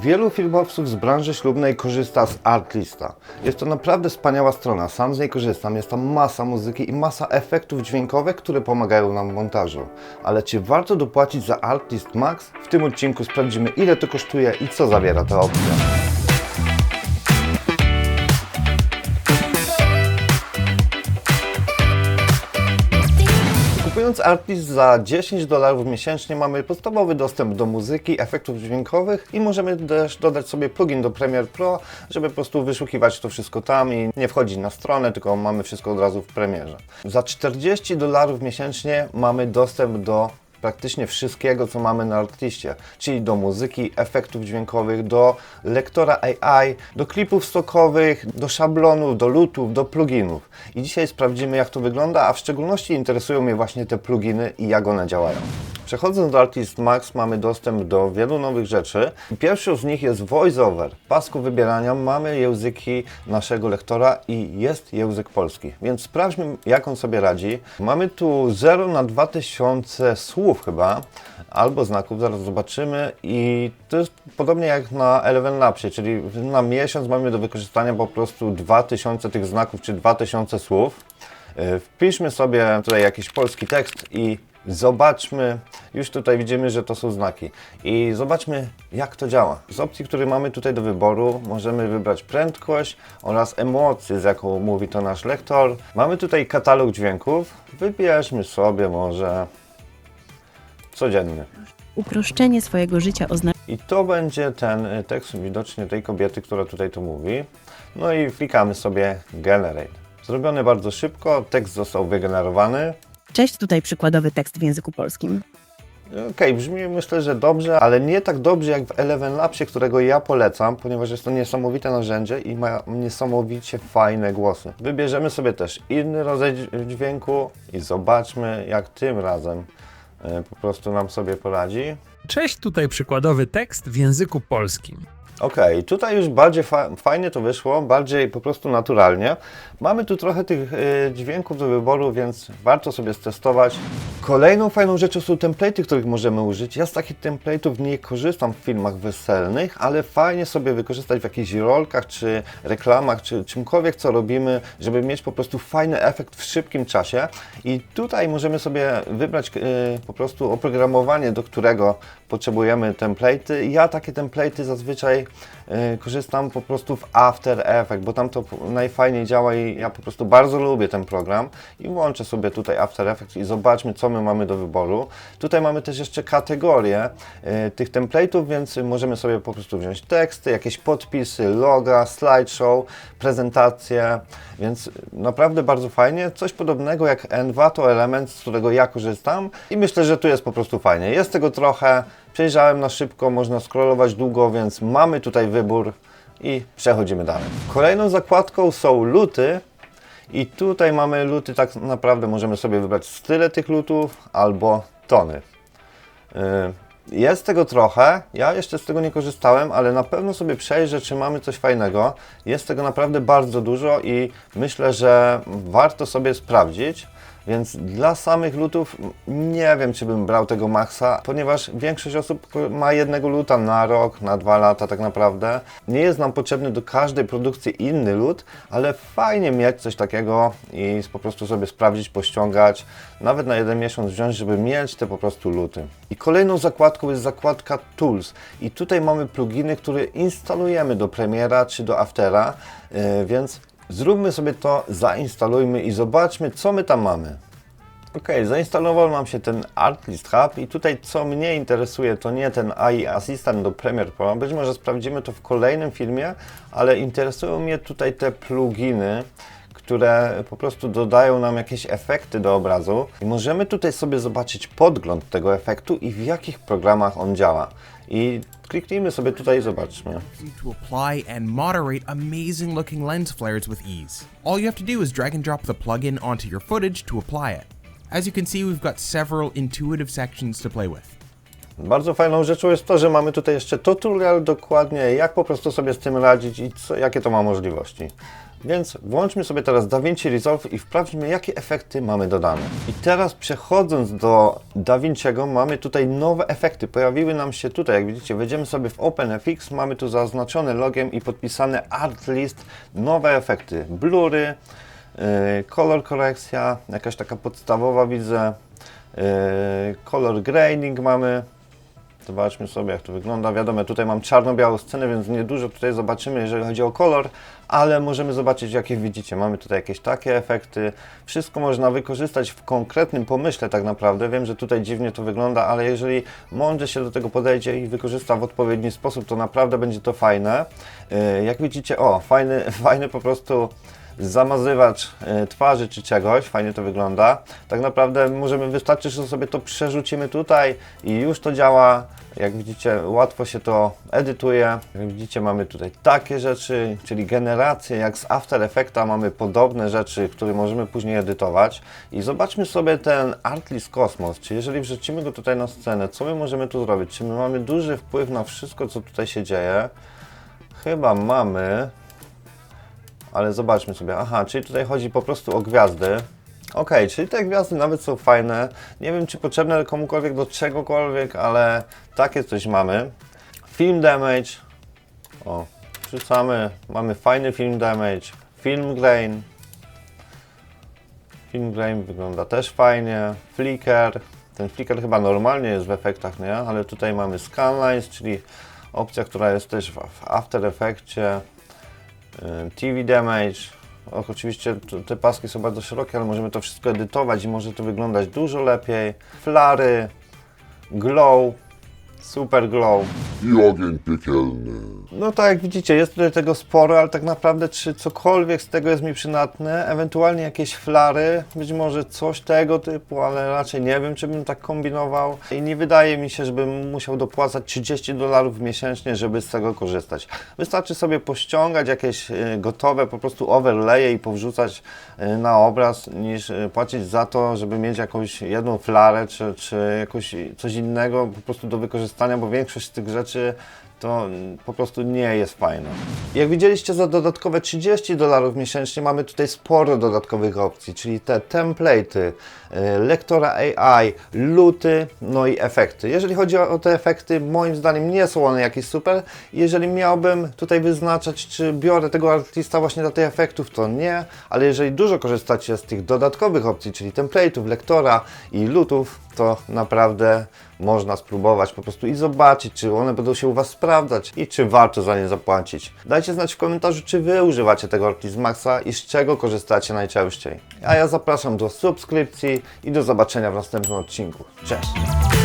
Wielu filmowców z branży ślubnej korzysta z Artlista. Jest to naprawdę wspaniała strona, sam z niej korzystam. Jest tam masa muzyki i masa efektów dźwiękowych, które pomagają nam w montażu. Ale czy warto dopłacić za Artlist Max? W tym odcinku sprawdzimy ile to kosztuje i co zawiera ta opcja. Kupując Artlist za 10 dolarów miesięcznie mamy podstawowy dostęp do muzyki, efektów dźwiękowych i możemy też dodać sobie plugin do Premiere Pro, żeby po prostu wyszukiwać to wszystko tam i nie wchodzić na stronę, tylko mamy wszystko od razu w Premierze. Za 40 dolarów miesięcznie mamy dostęp do praktycznie wszystkiego, co mamy na Artliście, czyli do muzyki, efektów dźwiękowych, do lektora AI, do klipów stokowych, do szablonów, do lutów, do pluginów. I dzisiaj sprawdzimy, jak to wygląda, a w szczególności interesują mnie właśnie te pluginy i jak one działają. Przechodząc do Artist Max mamy dostęp do wielu nowych rzeczy. Pierwszą z nich jest VoiceOver. W pasku wybierania mamy języki naszego lektora i jest język polski. Więc sprawdźmy jak on sobie radzi. Mamy tu 0 na 2000 słów chyba, albo znaków, zaraz zobaczymy i to jest podobnie jak na Eleven Labsie, czyli na miesiąc mamy do wykorzystania po prostu 2000 tych znaków, czy 2000 słów. Yy, Wpiszmy sobie tutaj jakiś polski tekst i zobaczmy, już tutaj widzimy, że to są znaki i zobaczmy jak to działa. Z opcji, które mamy tutaj do wyboru możemy wybrać prędkość oraz emocje, z jaką mówi to nasz lektor. Mamy tutaj katalog dźwięków, wybierzmy sobie może codzienny. Uproszczenie swojego życia oznacza I to będzie ten tekst widocznie tej kobiety, która tutaj to mówi. No i klikamy sobie Generate. Zrobione bardzo szybko, tekst został wygenerowany. Cześć, tutaj przykładowy tekst w języku polskim. Okej, brzmi myślę, że dobrze, ale nie tak dobrze jak w Eleven Labsie, którego ja polecam, ponieważ jest to niesamowite narzędzie i ma niesamowicie fajne głosy. Wybierzemy sobie też inny rodzaj dź- dźwięku i zobaczmy, jak tym razem y, po prostu nam sobie poradzi. Cześć, tutaj przykładowy tekst w języku polskim. Okej, tutaj już bardziej fa fajnie to wyszło, bardziej po prostu naturalnie. Mamy tu trochę tych y, dźwięków do wyboru, więc warto sobie stestować. Kolejną fajną rzeczą są template'y, których możemy użyć. Ja z takich template'ów nie korzystam w filmach weselnych, ale fajnie sobie wykorzystać w jakichś rolkach, czy reklamach, czy czymkolwiek, co robimy, żeby mieć po prostu fajny efekt w szybkim czasie. I tutaj możemy sobie wybrać y, po prostu oprogramowanie, do którego potrzebujemy template'y. Ja takie template'y zazwyczaj y, korzystam po prostu w After Effects, bo tam to najfajniej działa i ja po prostu bardzo lubię ten program i włączę sobie tutaj After Effects i zobaczmy co my mamy do wyboru. Tutaj mamy też jeszcze kategorie y, tych template'ów, więc możemy sobie po prostu wziąć teksty, jakieś podpisy, loga, slideshow, prezentacje, więc naprawdę bardzo fajnie. Coś podobnego jak Envato Element, z którego ja korzystam i myślę, że tu jest po prostu fajnie. Jest tego trochę, przejrzałem na szybko, można scrollować długo, więc mamy tutaj wybór i przechodzimy dalej. Kolejną zakładką są luty. I tutaj mamy luty, tak naprawdę możemy sobie wybrać style tych lutów albo tony. Yy, Jest tego trochę, ja jeszcze z tego nie korzystałem, ale na pewno sobie przejrzę, czy mamy coś fajnego. Jest tego naprawdę bardzo dużo i myślę, że warto sobie sprawdzić. Więc dla samych lutów nie wiem, czy bym brał tego maksa, ponieważ większość osób ma jednego luta na rok, na dwa lata tak naprawdę. Nie jest nam potrzebny do każdej produkcji inny lut, ale fajnie mieć coś takiego i po prostu sobie sprawdzić, pościągać, nawet na jeden miesiąc wziąć, żeby mieć te po prostu luty. I kolejną zakładką jest zakładka Tools i tutaj mamy pluginy, które instalujemy do Premiera czy do Aftera, yy, więc zróbmy sobie to, zainstalujmy i zobaczmy, co my tam mamy. Ok, zainstalował nam się ten Artlist Hub i tutaj co mnie interesuje to nie ten AI Assistant do Premiere Pro, być może sprawdzimy to w kolejnym filmie, ale interesują mnie tutaj te pluginy, które po prostu dodają nam jakieś efekty do obrazu i możemy tutaj sobie zobaczyć podgląd tego efektu i w jakich programach on działa. I kliknijmy sobie tutaj i zobaczmy. to apply and moderate amazing looking lens flares with ease. All you have to do is drag and drop the plugin onto your footage to apply it. As you can see, we've got several intuitive sections to play with. Bardzo fajną rzeczą jest to, że mamy tutaj jeszcze tutorial dokładnie, jak po prostu sobie z tym radzić i co, jakie to ma możliwości. Więc włączmy sobie teraz DaVinci Resolve i sprawdźmy, jakie efekty mamy dodane. I teraz przechodząc do DaVinciego, mamy tutaj nowe efekty. Pojawiły nam się tutaj, jak widzicie, wejdziemy sobie w OpenFX, mamy tu zaznaczone logiem i podpisane Art List, nowe efekty. Blury, yy, kolor korekcja, jakaś taka podstawowa widzę, yy, color grading mamy, Zobaczmy sobie, jak to wygląda. Wiadomo, tutaj mam czarno-białą scenę, więc niedużo tutaj zobaczymy, jeżeli chodzi o kolor, ale możemy zobaczyć, jakie widzicie. Mamy tutaj jakieś takie efekty. Wszystko można wykorzystać w konkretnym pomyśle tak naprawdę. Wiem, że tutaj dziwnie to wygląda, ale jeżeli mądrze się do tego podejdzie i wykorzysta w odpowiedni sposób, to naprawdę będzie to fajne. Yy, Jak widzicie, o, fajny, fajny po prostu zamazywacz e, twarzy czy czegoś, fajnie to wygląda. Tak naprawdę możemy, wystarczy, że sobie to przerzucimy tutaj i już to działa. Jak widzicie, łatwo się to edytuje. Jak widzicie, mamy tutaj takie rzeczy, czyli generacje, jak z After Effecta mamy podobne rzeczy, które możemy później edytować. I zobaczmy sobie ten Artlist Cosmos, czy jeżeli wrzucimy go tutaj na scenę, co my możemy tu zrobić? Czy my mamy duży wpływ na wszystko, co tutaj się dzieje? Chyba mamy. Ale zobaczmy sobie. Aha, czyli tutaj chodzi po prostu o gwiazdy. Ok, czyli te gwiazdy nawet są fajne. Nie wiem, czy potrzebne komukolwiek do czegokolwiek, ale takie coś mamy. Film damage. O, wrzucamy. Mamy fajny film damage. Film grain. Film grain wygląda też fajnie. Flicker. Ten flicker chyba normalnie jest w efektach, nie? Ale tutaj mamy scanlines, czyli opcja, która jest też w After Effectie. Y, TV damage. Och, oczywiście te paski są bardzo szerokie, ale możemy to wszystko edytować i może to wyglądać dużo lepiej. Flary, glow, super glow. i ogień piekielny. No tak jak widzicie, jest tutaj tego sporo, ale tak naprawdę czy cokolwiek z tego jest mi przydatne, ewentualnie jakieś flary, być może coś tego typu, ale raczej nie wiem, czy bym tak kombinował i nie wydaje mi się, żebym musiał dopłacać 30 dolarów miesięcznie, żeby z tego korzystać. Wystarczy sobie pościągać jakieś y, gotowe po prostu overlaye i powrzucać y, na obraz, niż y, płacić za to, żeby mieć jakąś jedną flarę, czy, czy jakoś coś innego po prostu do wykorzystania, bo większość z tych rzeczy to po prostu nie jest fajne. Jak widzieliście za dodatkowe 30 dolarów miesięcznie mamy tutaj sporo dodatkowych opcji, czyli te template'y, y, lektora AI, luty, no i efekty. Jeżeli chodzi o te efekty, moim zdaniem nie są one jakieś super. Jeżeli miałbym tutaj wyznaczać, czy biorę tego artysta właśnie dla tych efektów, to nie, ale jeżeli dużo korzystacie z tych dodatkowych opcji, czyli template'ów, lektora i lutów, to naprawdę można spróbować po prostu i zobaczyć, czy one będą się u Was sprawdzać i czy warto za nie zapłacić. Dajcie znać w komentarzu, czy Wy używacie tego Ortiz Maxa i z czego korzystacie najczęściej. A ja zapraszam do subskrypcji i do zobaczenia w następnym odcinku. Cześć!